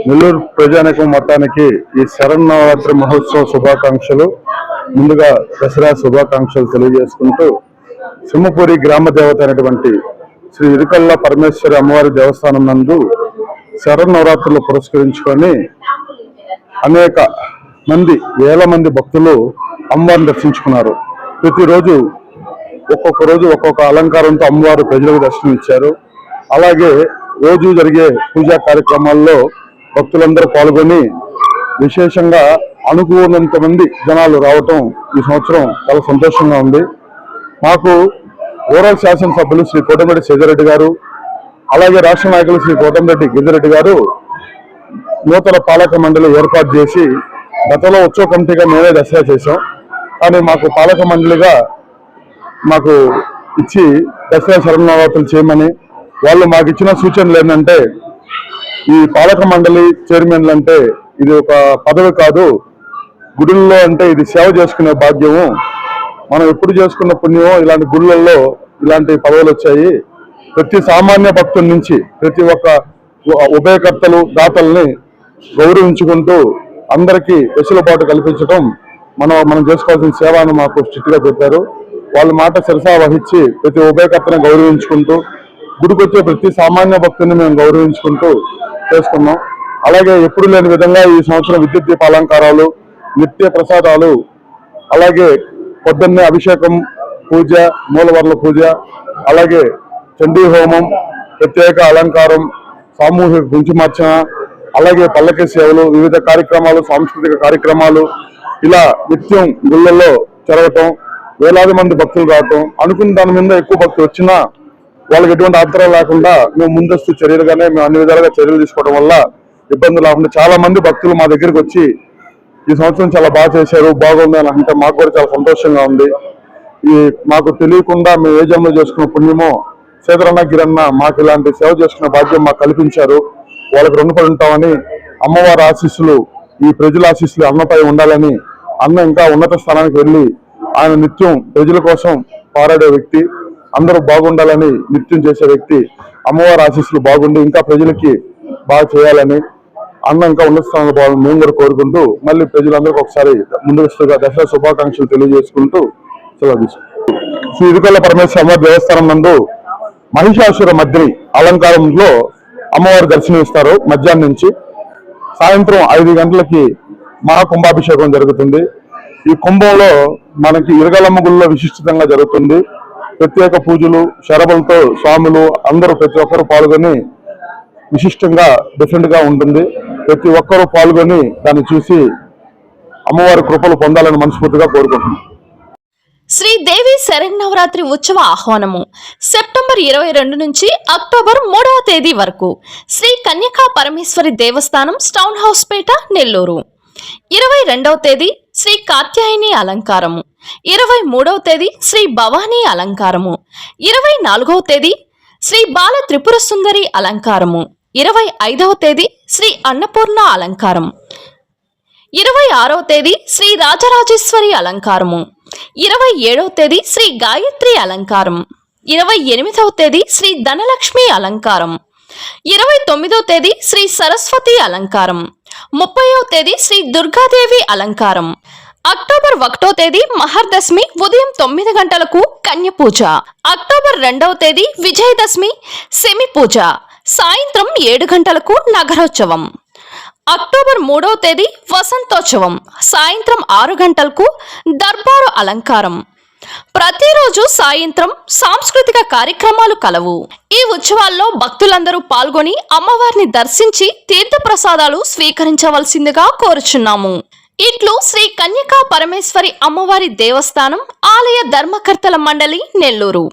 నెల్లూరు ప్రజానికం మొత్తానికి ఈ శరన్నవరాత్రి మహోత్సవ శుభాకాంక్షలు ముందుగా దసరా శుభాకాంక్షలు తెలియజేసుకుంటూ సింహపురి గ్రామ దేవత అయినటువంటి శ్రీ ఇరుకల్ల పరమేశ్వరి అమ్మవారి దేవస్థానం నందు శరన్నవరాత్రులు పురస్కరించుకొని అనేక మంది వేల మంది భక్తులు అమ్మవారిని దర్శించుకున్నారు. ప్రతిరోజు ఒక్కొక్క రోజు ఒక్కొక్క అలంకారంతో అమ్మవారు ప్రజలకు దర్శనం ఇచ్చారు అలాగే రోజు జరిగే పూజా కార్యక్రమాల్లో భక్తులందరూ పాల్గొని విశేషంగా అనుకూలంత మంది జనాలు రావటం ఈ సంవత్సరం చాలా సంతోషంగా ఉంది. మాకు ఓరల్ శాసనసభ్యులు శ్రీ కోటమిరెడ్డి సేజరెడ్డి గారు అలాగే రాష్ట్ర నాయకులు శ్రీ కోటమిరెడ్డి గిరిరెడ్డి గారు నూతన పాలక మండలి ఏర్పాటు చేసి గతంలో ఉత్సవ కమిటీగా మేమే దసరా చేశాం. కానీ మాకు పాలక మండలిగా మాకు ఇచ్చి దసరా శరణావతులు చేయమని వాళ్ళు మాకు ఇచ్చిన సూచనలు ఏంటంటే ఈ పాలక మండలి చైర్మన్లు అంటే ఇది ఒక పదవి కాదు. గుడుల్లో అంటే ఇది సేవ చేసుకునే భాగ్యము. మనం ఎప్పుడు చేసుకున్న పుణ్యమో ఇలాంటి గుళ్ళల్లో ఇలాంటి పదవులు వచ్చాయి. ప్రతి సామాన్య భక్తుల నుంచి ప్రతి ఒక్క ఉభయకర్తలు దాతల్ని గౌరవించుకుంటూ అందరికీ వెసులుబాటు కల్పించడం మనం మనం చేసుకోవాల్సిన సేవ అని మాకు స్ట్రిక్ట్ చెప్పారు. వాళ్ళ మాట శిరసా వహించి ప్రతి ఉభయకర్తను గౌరవించుకుంటూ గుడికొచ్చే ప్రతి సామాన్య భక్తుని మేము గౌరవించుకుంటూ చేసుకున్నాం. అలాగే ఎప్పుడు లేని విధంగా ఈ సంవత్సరం విద్యుత్ దీప అలంకారాలు నిత్య ప్రసాదాలు అలాగే పొద్దున్నే అభిషేకం పూజ మూలవర్ల పూజ అలాగే చండీ హోమం ప్రత్యేక అలంకారం సామూహిక గుంచుమార్చన అలాగే పల్లకి సేవలు వివిధ కార్యక్రమాలు సాంస్కృతిక కార్యక్రమాలు ఇలా నిత్యం గుళ్ళల్లో జరగటం వేలాది మంది భక్తులు రావటం అనుకున్న దాని మీద ఎక్కువ భక్తులు వచ్చినా వాళ్ళకి ఎటువంటి అంతరం లేకుండా మేము ముందస్తు చర్యలుగానే మేము అన్ని విధాలుగా చర్యలు తీసుకోవడం వల్ల ఇబ్బందులు లేకుండా చాలా మంది భక్తులు మా దగ్గరికి వచ్చి ఈ సంవత్సరం చాలా బాగా చేశారు బాగుంది అని అంటే మాకు కూడా చాలా సంతోషంగా ఉంది. ఈ మాకు తెలియకుండా మేము ఏ జన్మలో చేసుకున్న పుణ్యమో సీతరన్న గిరన్న మాకు ఇలాంటి సేవ చేసుకున్న భాగ్యం మాకు కల్పించారు. వాళ్ళకి రుణపడి ఉంటామని అమ్మవారి ఆశీస్సులు ఈ ప్రజల ఆశీస్సులు అన్నపై ఉండాలని అన్న ఇంకా ఉన్నత స్థానానికి వెళ్ళి ఆయన నిత్యం ప్రజల కోసం పారాడే వ్యక్తి. అందరూ బాగుండాలని నిత్యం చేసే వ్యక్తి అమ్మవారి ఆశీస్సులు బాగుండి ఇంకా ప్రజలకి బాగా చేయాలని అన్న ఇంకా ఉన్నత స్థానంలో బాగుంది మేము కూడా కోరుకుంటూ మళ్ళీ ప్రజలందరికీ ఒకసారి ముందుగా దసరా శుభాకాంక్షలు తెలియజేసుకుంటూ సెలవు శ్రీ ఇరుకల్ల పరమేశ్వర అమ్మవారి దేవస్థానం నందు మహిషాసుర మధ్యని అలంకారంలో అమ్మవారు దర్శనమిస్తారు మధ్యాహ్నం నుంచి. సాయంత్రం ఐదు గంటలకి మహాకుంభాభిషేకం జరుగుతుంది. ఈ కుంభంలో మనకి ఇరగలమ్మ గుళ్ళో విశిష్టంగా జరుగుతుంది. ప్రత్యేక పూజలు శరభలతో స్వాములు అందరూ ప్రతి ఒక్కరు పాల్గొని విశిష్టంగా డిఫరెంట్గా ఉంటుంది. ప్రతి ఒక్కరూ పాల్గొని దాన్ని చూసి అమ్మవారి కృపలు పొందాలని మనస్ఫూర్తిగా కోరుకుంటున్నాం. శ్రీదేవి శరన్నవరాత్రి ఉత్సవ ఆహ్వానము సెప్టెంబర్ ఇరవై రెండు నుంచి అక్టోబర్ మూడవ తేదీ వరకు శ్రీ కన్యకా పరమేశ్వరి దేవస్థానం స్టౌన్ హౌస్ పేట నెల్లూరు. ఇరవై రెండవ తేదీ శ్రీ కాత్యాయని అలంకారము. ఇరవై మూడవ తేదీ శ్రీ భవానీ అలంకారము. ఇరవై నాలుగవ తేదీ శ్రీ బాల త్రిపుర సుందరి అలంకారము. ఇరవై ఐదవ తేదీ శ్రీ అన్నపూర్ణ అలంకారం. ఇరవై ఆరవ తేదీ శ్రీ రాజరాజేశ్వరి అలంకారము. ఇరవై ఏడవ తేదీ శ్రీ గాయత్రి అలంకారం. ఇరవై ఎనిమిదవ తేదీ శ్రీ ధనలక్ష్మి అలంకారం. ఇరవై తొమ్మిదవ తేదీ శ్రీ సరస్వతి అలంకారం. ముప్పైవ తేదీ శ్రీ దుర్గాదేవి అలంకారం. అక్టోబర్ ఒకటో తేదీ మహర్దశమి ఉదయం తొమ్మిది గంటలకు కన్య పూజ అక్టోబర్ రెండవ తేదీ విజయదశమి సెమి పూజ సాయంత్రం ఏడు గంటలకు నగరోత్సవం. అక్టోబర్ మూడవ తేదీ వసంతోత్సవం. సాయంత్రం ఆరు గంటలకు దర్బారు అలంకారం. ప్రతిరోజు సాయంత్రం సాంస్కృతిక కార్యక్రమాలు కలవు. ఈ ఉత్సవాల్లో భక్తులందరూ పాల్గొని అమ్మవారిని దర్శించి తీర్థప్రసాదాలు స్వీకరించవలసిందిగా కోరుచున్నాము. ఇట్లు శ్రీ కన్యకా పరమేశ్వరి అమ్మవారి దేవస్థానం ఆలయ ధర్మకర్తల మండలి నెల్లూరు.